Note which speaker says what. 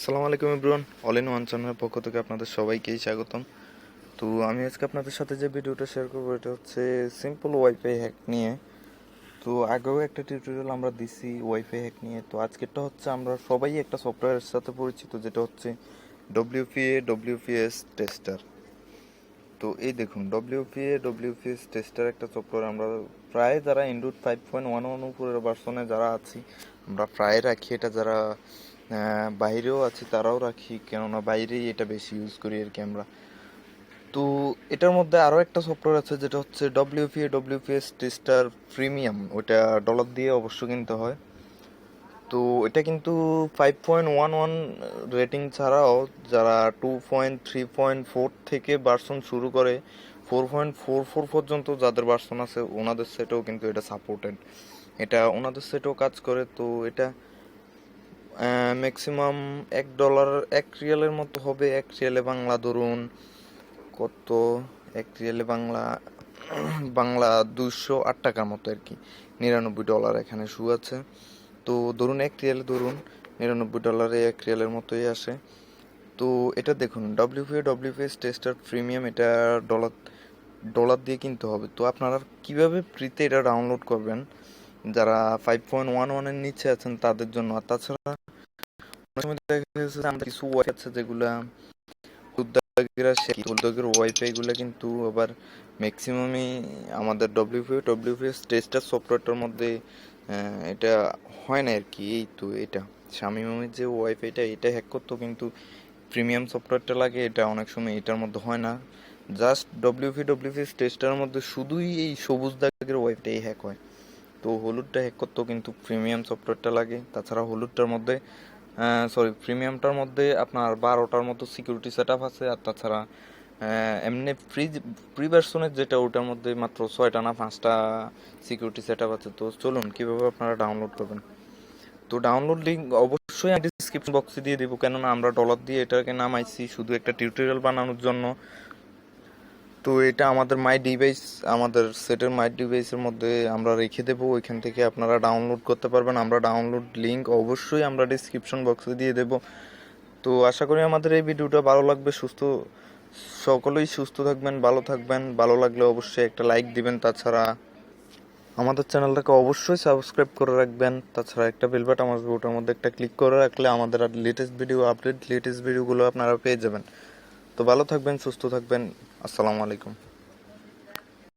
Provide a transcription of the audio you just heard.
Speaker 1: আসসালামু আলাইকুম ইব্রুয়ান all in one চ্যানেলের পক্ষ থেকে আপনাদের সবাইকেই স্বাগতম। তো আমি আজকে আপনাদের সাথে যে ভিডিওটা শেয়ার করব, এটা হচ্ছে সিম্পল ওয়াইফাই হ্যাক নিয়ে। তো আগেও একটা টিউটোরিয়াল আমরা দিছি ওয়াইফাই হ্যাক নিয়ে। তো আজকেরটা হচ্ছে আমরা সবাই একটা সফটওয়্যারের সাথে পরিচিত, যেটা হচ্ছে ডব্লিউপিএ ডব্লিউপিএস টেস্টার তো এই দেখুন ডব্লিউপিএ ডব্লিউপিএস টেস্টার একটা সফটওয়্যার আমরা প্রায় যারা Android five point one one উপরের ভার্সনে যারা আছি, আমরা প্রায় রাখি এটা যারা বাইরেও আছে, তারাও রাখি, কেননা বাইরেই এটা বেশি ইউজ করি আর কি আমরা। তো এটার মধ্যে আরও একটা সফটওয়্যার আছে, যেটা হচ্ছে ডব্লিউপিএ ডব্লিউপিএস টেস্টার প্রিমিয়াম ওটা ডলার দিয়ে অবশ্য কিনতে হয়। তো এটা কিন্তু five point one one rating ছাড়াও যারা two point three point four থেকে ভার্সন শুরু করে ফোর পয়েন্ট ফোর ফোর পর্যন্ত যাদের ভার্সন আছে, ওনাদের সেটেও কিন্তু এটা সাপোর্টেড এটা ওনাদের সেটেও কাজ করে, তো এটা ম্যাক্সিমাম এক ডলার এক রিয়ালের মতো হবে। এক রিয়ালে বাংলা ধরুন কত? এক রিয়ালে বাংলা বাংলা দুশো আট টাকার মতো আর কি। নিরানব্বই ডলার এখানে শু আছে। তো ধরুন এক রিয়ালে ধরুন, নিরানব্বই ডলারে এক রিয়ালের মতোই আসে। তো এটা দেখুন ডব্লিউপিএ ডব্লিউপিএস টেস্টার প্রিমিয়াম এটা ডলার ডলার দিয়ে কিনতে হবে। তো আপনারা কীভাবে ফ্রিতে এটা ডাউনলোড করবেন? যারা ফাইভ পয়েন্ট ওয়ান ওয়ানের নিচে আছেন তাদের জন্য। আর তাছাড়া দেখা গেছে আমাদের কিছু ওয়াইফাই আছে যেগুলা উদ্যোগীরা সে উদ্যোগের ওয়াইফাই গুলো কিন্তু আবার ম্যাক্সিমামই আমাদের ডব্লিউপিও ডব্লিউপিএস টেস্টার সফটওয়্যারটার মধ্যে এটা হয় না আর কি এই তো এটা। স্বামী মামির যে ওয়াইফাইটা এটা হ্যাক করতো কিন্তু প্রিমিয়াম সফটওয়্যারটা লাগে, এটা অনেক সময় এটার মধ্যে হয় না। জাস্ট ডব্লিউপি ডব্লিউপিএস টেস্টার মধ্যে শুধুই এই সবুজ দাগের ওয়াইফাই হ্যাক হয়। তো হলুদটা হ্যাক করতেও কিন্তু প্রিমিয়াম সফটওয়্যারটা লাগে। তাছাড়া হলুদটার মধ্যে সরি প্রিমিয়ামটার মধ্যে আপনার বারোটার মতো সিকিউরিটি সেট আছে, আর তাছাড়া এমনি ফ্রি প্রি যেটা, ওটার মধ্যে মাত্র ছয়টা না পাঁচটা সিকিউরিটি সেট আছে। তো চলুন, কীভাবে আপনারা ডাউনলোড করবেন? তো ডাউনলোড লিঙ্ক অবশ্যই ডিসক্রিপশন বক্সে দিয়ে দেবো। কেননা আমরা ডলার দিয়ে এটাকে নামাইছি, শুধু একটা টিউটোরিয়াল বানানোর জন্য। তো এটা আমাদের মাই ডিভাইস আমাদের সেটের মাই ডিভাইসের মধ্যে আমরা রেখে দেবো। ওইখান থেকে আপনারা ডাউনলোড করতে পারবেন। আমরা ডাউনলোড লিঙ্ক অবশ্যই আমরা ডিসক্রিপশন বক্সে দিয়ে দেবো। তো আশা করি আমাদের এই ভিডিওটা ভালো লাগবে। সুস্থ, সকলেই সুস্থ থাকবেন, ভালো থাকবেন। ভালো লাগলে অবশ্যই একটা লাইক দিবেন। তাছাড়া আমাদের চ্যানেলটাকে অবশ্যই সাবস্ক্রাইব করে রাখবেন। তাছাড়া একটা বেল বাটন আসবে ওটার মধ্যে একটা ক্লিক করে রাখলে আমাদের লেটেস্ট ভিডিও আপডেট লেটেস্ট ভিডিওগুলো আপনারা পেয়ে যাবেন। তো ভালো থাকবেন, সুস্থ থাকবেন। আসসালামু আলাইকুম।